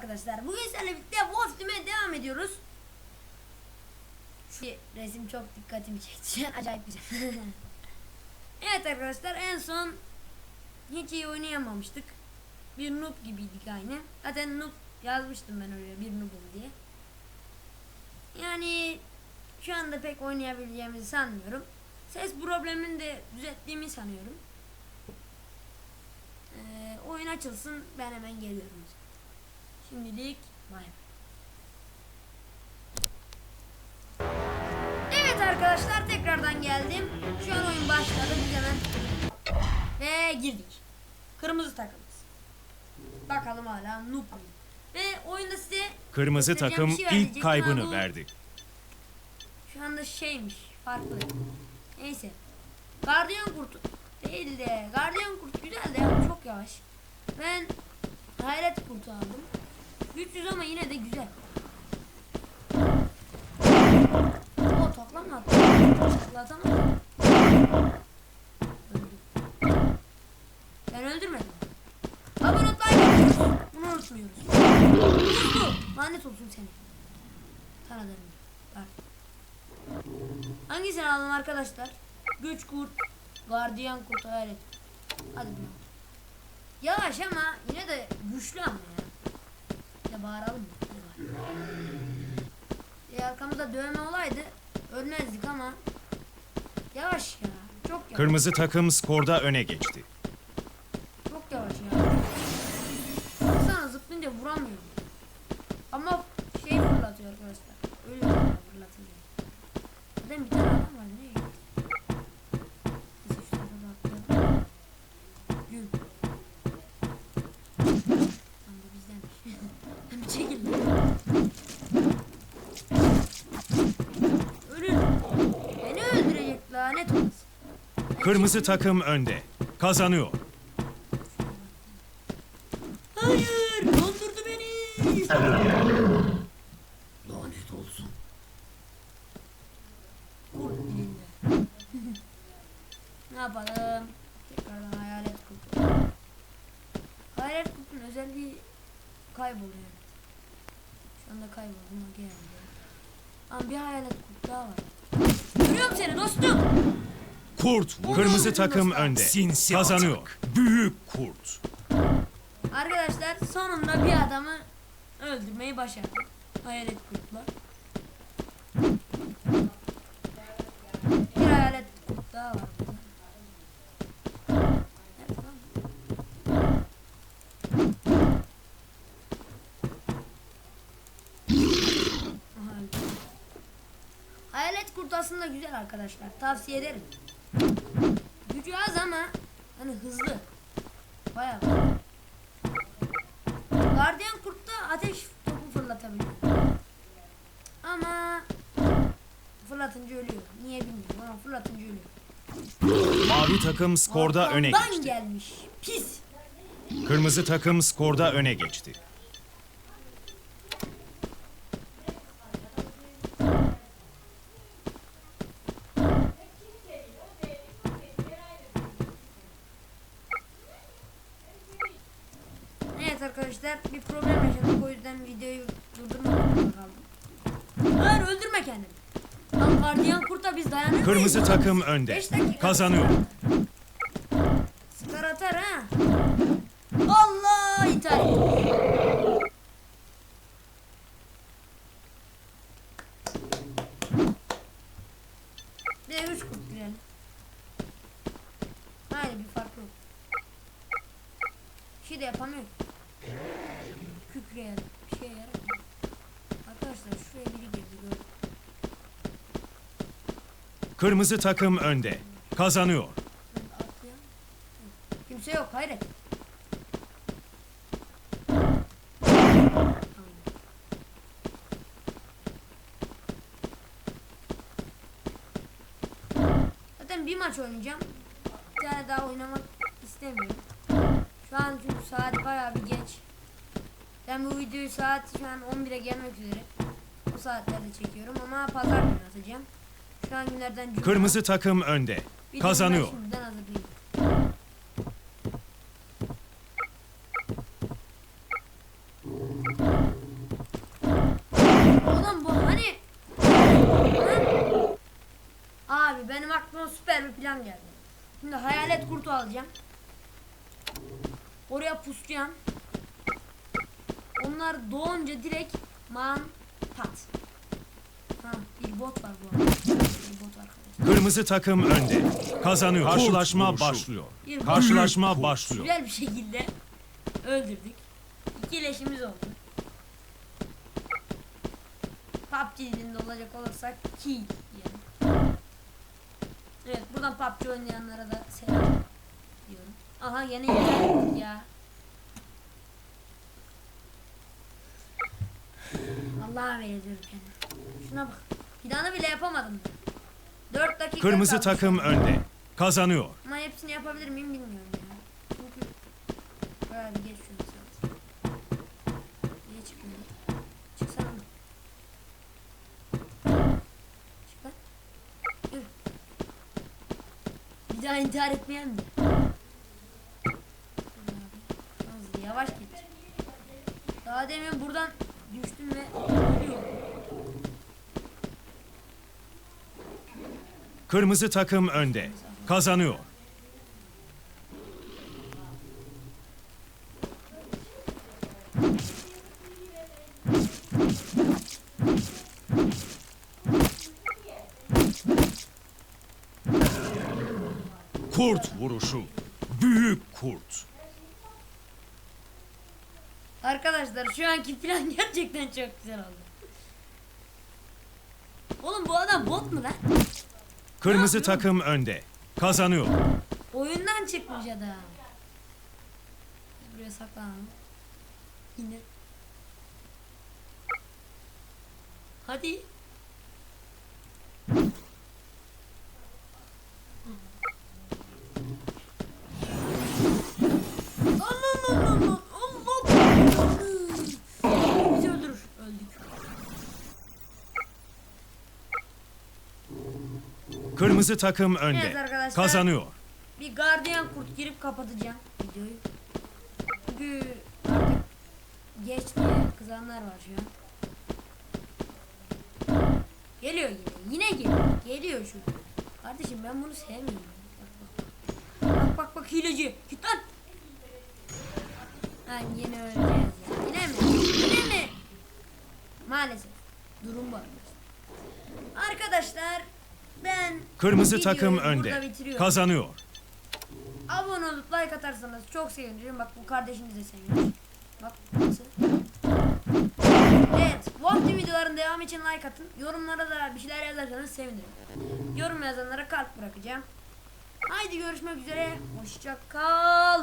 arkadaşlar. Bugün sizlerle birlikte Wolf Team'e devam ediyoruz. Şu resim çok dikkatimi çekti. Acayip güzel. evet arkadaşlar en son hiç iyi oynayamamıştık. Bir noob gibiydik aynı. Zaten noob yazmıştım ben öyle bir noobum diye. Yani şu anda pek oynayabileceğimizi sanmıyorum. Ses problemini de düzelttiğimi sanıyorum. Ee, oyun açılsın ben hemen geliyorum. Şimdilik bay. Evet arkadaşlar tekrardan geldim. Şu an oyun başladı biz hemen ve girdik. Kırmızı takımız. Bakalım hala noob muyum? Ve oyunda size Kırmızı takım şey ilk kaybını bu verdi. Şu anda şeymiş farklı. Neyse. Gardiyan kurtu değil de gardiyan kurt güzel de ya, çok yavaş. Ben hayret kurtu aldım. Güçsüz ama yine de güzel. O toplamadı. Toplatamadım. Öldü. Ben öldürmedim. Abone ol, like atıyoruz. Bunu unutmuyoruz. Lanet olsun seni. Tanıdığım. Bak. Hangisini alalım arkadaşlar? Güç kurt, gardiyan kurt, hayalet. Hadi bakalım. Yavaş ama yine de güçlü ama ya. Bir de bağıralım mı? Hadi bağıralım. Arkamızda dövme olaydı ölmezdik ama yavaş ya. Çok yavaş. Kırmızı takım skorda öne geçti. Çok yavaş ya. Baksana zıplayınca vuramıyorum. Ama şey fırlatıyor arkadaşlar. Öyle fırlatınca. Zaten bir tane adam var. Atlayalım. Gül. Bir çekil. Ölün. Beni öldürecek lanet olsun. Ben Kırmızı takım önde. Kazanıyor. Hayır, dondurdu beni. Lanet olsun. Ne yapalım? Tekrardan hayalet kurtu. Hayalet kurtun özelliği kayboluyor. Şu anda kayboldu ama geldi. Ama bir hayalet kurt daha var. Görüyorum seni dostum. Kurt kırmızı takım önde. Sinsi Kazanıyor. Büyük kurt. Arkadaşlar sonunda bir adamı öldürmeyi başardık. Hayalet kurtla. Bir hayalet kurt daha var. Hayalet kurt aslında güzel arkadaşlar. Tavsiye ederim. Gücü az ama hani hızlı. Bayağı. Gardiyan kurtta ateş topu fırlatabiliyor. Ama fırlatınca ölüyor. Niye bilmiyorum ama fırlatınca ölüyor. Mavi takım skorda öne geçti. gelmiş. Pis. Kırmızı takım skorda öne geçti. Evet arkadaşlar bir problem yaşadık o yüzden videoyu durdurmak zorunda kaldım. Hayır öldürme kendini. Lan gardiyan kurta biz dayanamayız. Kırmızı takım önde. Beş dakika. Kazanıyor. Sıkar atar ha. Allah ithal. Bir de üç kurt girelim. Hayır bir fark yok. Bir şey de yapamıyor. Kükreyelim. Bir şey yarar mı? Arkadaşlar şuraya biri girdi gördüm. Kırmızı takım önde. Kazanıyor. Kimse yok hayret. Zaten bir maç oynayacağım. Bir tane daha oynamak istemiyorum. Şu an çünkü saat bayağı bir geç. Ben bu videoyu saat şu an 11'e gelmek üzere. Bu saatlerde çekiyorum ama pazar günü atacağım. Kırmızı takım önde. Videomu Kazanıyor. şimdiden. Oğlum bu hani? Abi benim aklıma süper bir plan geldi. Şimdi hayalet kurtu alacağım. Oraya pusacağım. Onlar doğunca direkt man pat. Ha bir bot var bu arada. Bir bot arkadaşlar. Kırmızı takım önde. Kazanıyor. Karşılaşma vuruşu. başlıyor. Bir Karşılaşma Kurt. başlıyor. güzel bir şekilde öldürdük. İki leşimiz oldu. PUBG dilinde olacak olursak kill diyelim. Evet buradan PUBG oynayanlara da selam diyorum. Aha yine internet ya. Allah'a veriyorum kendime. Şuna bak. Planı bile yapamadım. 4 dakika Kırmızı kaldı. takım önde. Kazanıyor. Ama hepsini yapabilir miyim bilmiyorum ya. Çünkü bayağı bir geç şunu saat. Niye çıkmıyor? Çıksana mı? Çık lan. Yürü. Bir daha intihar etmeyen mi? Hızlı yavaş git. Daha demin buradan düştüm ve ölüyorum. Kırmızı takım önde. Kazanıyor. Kurt vuruşu. Büyük kurt. Arkadaşlar şu anki plan gerçekten çok güzel oldu. Oğlum bu adam bot mu lan? Kırmızı takım önde. Kazanıyor. Oyundan çıkmış adam. Buraya saklanalım. Yine. Hadi. Allah Allah Allah Allah. Bizi öldürür. Öldük. Kırmızı takım önde. Evet arkadaşlar. Kazanıyor. Bir gardiyan kurt girip kapatacağım videoyu. Çünkü artık geç diye kızanlar var şu an. Geliyor yine. Yine geliyor. Geliyor şu. Kardeşim ben bunu sevmiyorum. Bak bak. Bak bak bak hileci. Git lan. Ha yine öleceğiz ya. Yine mi? Yine mi? Maalesef. Durum var. Arkadaşlar ben Kırmızı takım burada önde. bitiriyorum. Kazanıyor. Abone olup like atarsanız çok sevinirim. Bak bu kardeşimiz de sevinir. Bak nasıl? Evet. Vlog videoların devamı için like atın. Yorumlara da bir şeyler yazarsanız sevinirim. Yorum yazanlara kalp bırakacağım. Haydi görüşmek üzere. Hoşça kal.